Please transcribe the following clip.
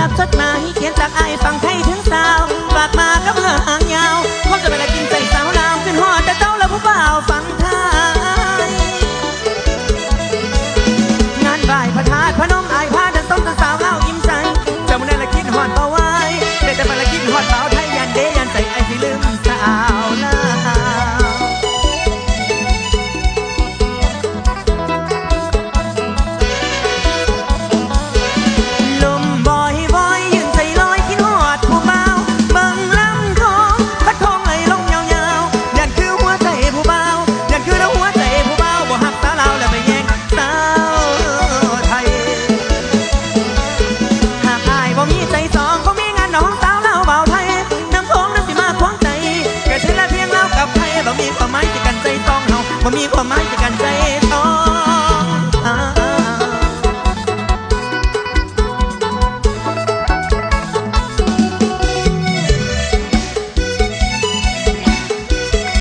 รับจดหมายเขียนจากไอายฟังไทยถึง ใจสองเขมีงานนองสาวล่าเบาไทยนำโขงน้ำสิมาควงใจกระเช้เพียงเล่ากับไทยบ่มีความหมายจะกันใจสองเฮาบ่มีความหมายจะกันใจสอง